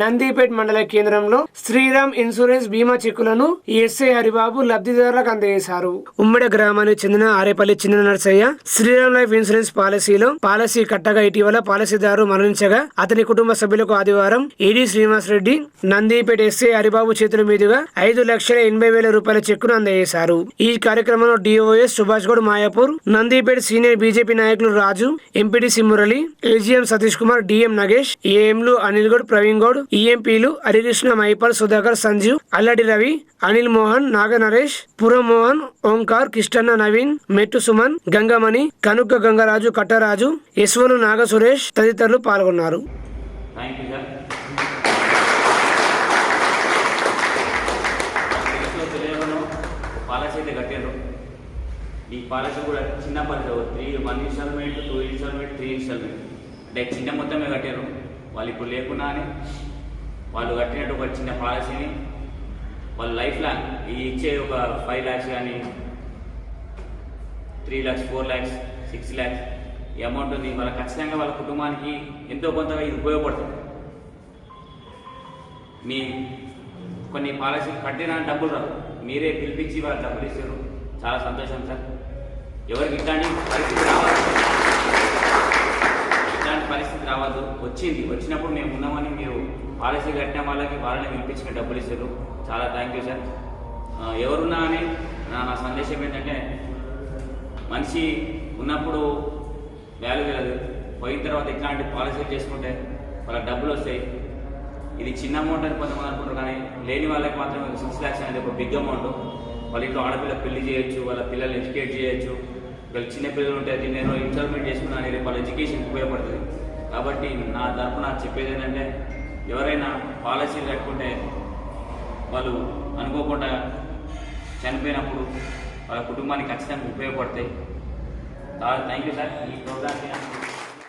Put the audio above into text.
నందిపేట్ మండల కేంద్రంలో శ్రీరామ్ ఇన్సూరెన్స్ బీమా చెక్కులను ఎస్ఐ హరిబాబు లబ్ధిదారులకు అందజేశారు. ఉమ్మడి గ్రామానికి చెందిన ఆరేపల్లి చిన్న నర్సయ్య శ్రీరామ్ లైఫ్ ఇన్సూరెన్స్ పాలసీలో పాలసీ కట్టగా ఇటీవల పాలసీదారు మరణించగా అతని కుటుంబ సభ్యులకు ఆదివారం ఏడి శ్రీనివాస్ రెడ్డి నందిపేట ఎస్ఐ హరిబాబు చేతుల మీదుగా ఐదు లక్షల ఎనభై వేల రూపాయల చెక్కును అందజేశారు. ఈ కార్యక్రమంలో DOS Subhash Goud Mayapur Nandipet senior BJP నాయకులు Raju MPDC Murali AGM Satish Kumar DM Nagesh ఏఎంలు Anil Goud Praveen Goud ఈఎంపీలు హరికృష్ణ మైపల్ సుధాకర్ సంజీవ్ అల్లడి రవి అనిల్ మోహన్ నాగ నరేష్ పురం మోహన్ ఓంకార్ కిష్టన్న నవీన్ మెట్టు సుమన్ గంగమణి కనుక గంగరాజు కట్టరాజు యశ్వను నాగ సురేష్ తదితరులు పాల్గొన్నారు. ఈ పాలసీ కూడా చిన్న policy three one installment two installment three installment అంటే చిన్న మొత్తమే కట్టారు వాళ్ళు ఇప్పుడు లేకున్నా అని వాళ్ళు కట్టినట్టు ఒక చిన్న పాలసీని వాళ్ళ లైఫ్ లాంగ్ ఈ ఇచ్చే ఒక ఫైవ్ ల్యాక్స్ కానీ three lakhs four lakhs six lakhs ఈ అమౌంట్ ఉంది వాళ్ళ ఖచ్చితంగా వాళ్ళ కుటుంబానికి ఎంతో కొంతగా ఇది ఉపయోగపడుతుంది. మీ కొన్ని పాలసీలు కట్టినా డబ్బులు రావు. మీరే పిలిపించి వాళ్ళు డబ్బులు ఇస్తారు చాలా సంతోషం సార్. ఎవరికి ఇట్లాంటి పరిస్థితి రావద్దు. వచ్చింది. వచ్చినప్పుడు మేము ఉన్నామని మీరు పాలసీ కట్టిన వాళ్ళకి వాళ్ళని వినిపించిన డబ్బులు ఇస్తారు చాలా థ్యాంక్ యూ సార్ ఎవరున్నా అని నా నా సందేశం ఏంటంటే మనిషి ఉన్నప్పుడు వాల్యూ లేదు పోయిన తర్వాత ఇట్లాంటి పాలసీలు చేసుకుంటే వాళ్ళకి డబ్బులు వస్తాయి. ఇది చిన్న అమౌంట్ అని కొంతమంది అనుకుంటారు కానీ లేని వాళ్ళకి మాత్రం సిక్స్ ల్యాక్స్ అనేది ఒక బిగ్ అమౌంట్ వాళ్ళ ఇంట్లో ఆడపిల్ల పెళ్ళి చేయొచ్చు వాళ్ళ పిల్లల్ని ఎడ్యుకేట్ చేయొచ్చు. వీళ్ళు చిన్న పిల్లలు ఉంటే దీన్ని నేను ఇన్స్టాల్మెంట్ చేసుకున్నా అనేది వాళ్ళ ఎడ్యుకేషన్కి ఉపయోగపడుతుంది. కాబట్టి నా తరఫున చెప్పేది ఏంటంటే ఎవరైనా పాలసీలు కట్టుకుంటే వాళ్ళు అనుకోకుండా చనిపోయినప్పుడు వాళ్ళ కుటుంబానికి ఖచ్చితంగా ఉపయోగపడతాయి. Thank you sir. ఈ ప్రోగ్రామ్కి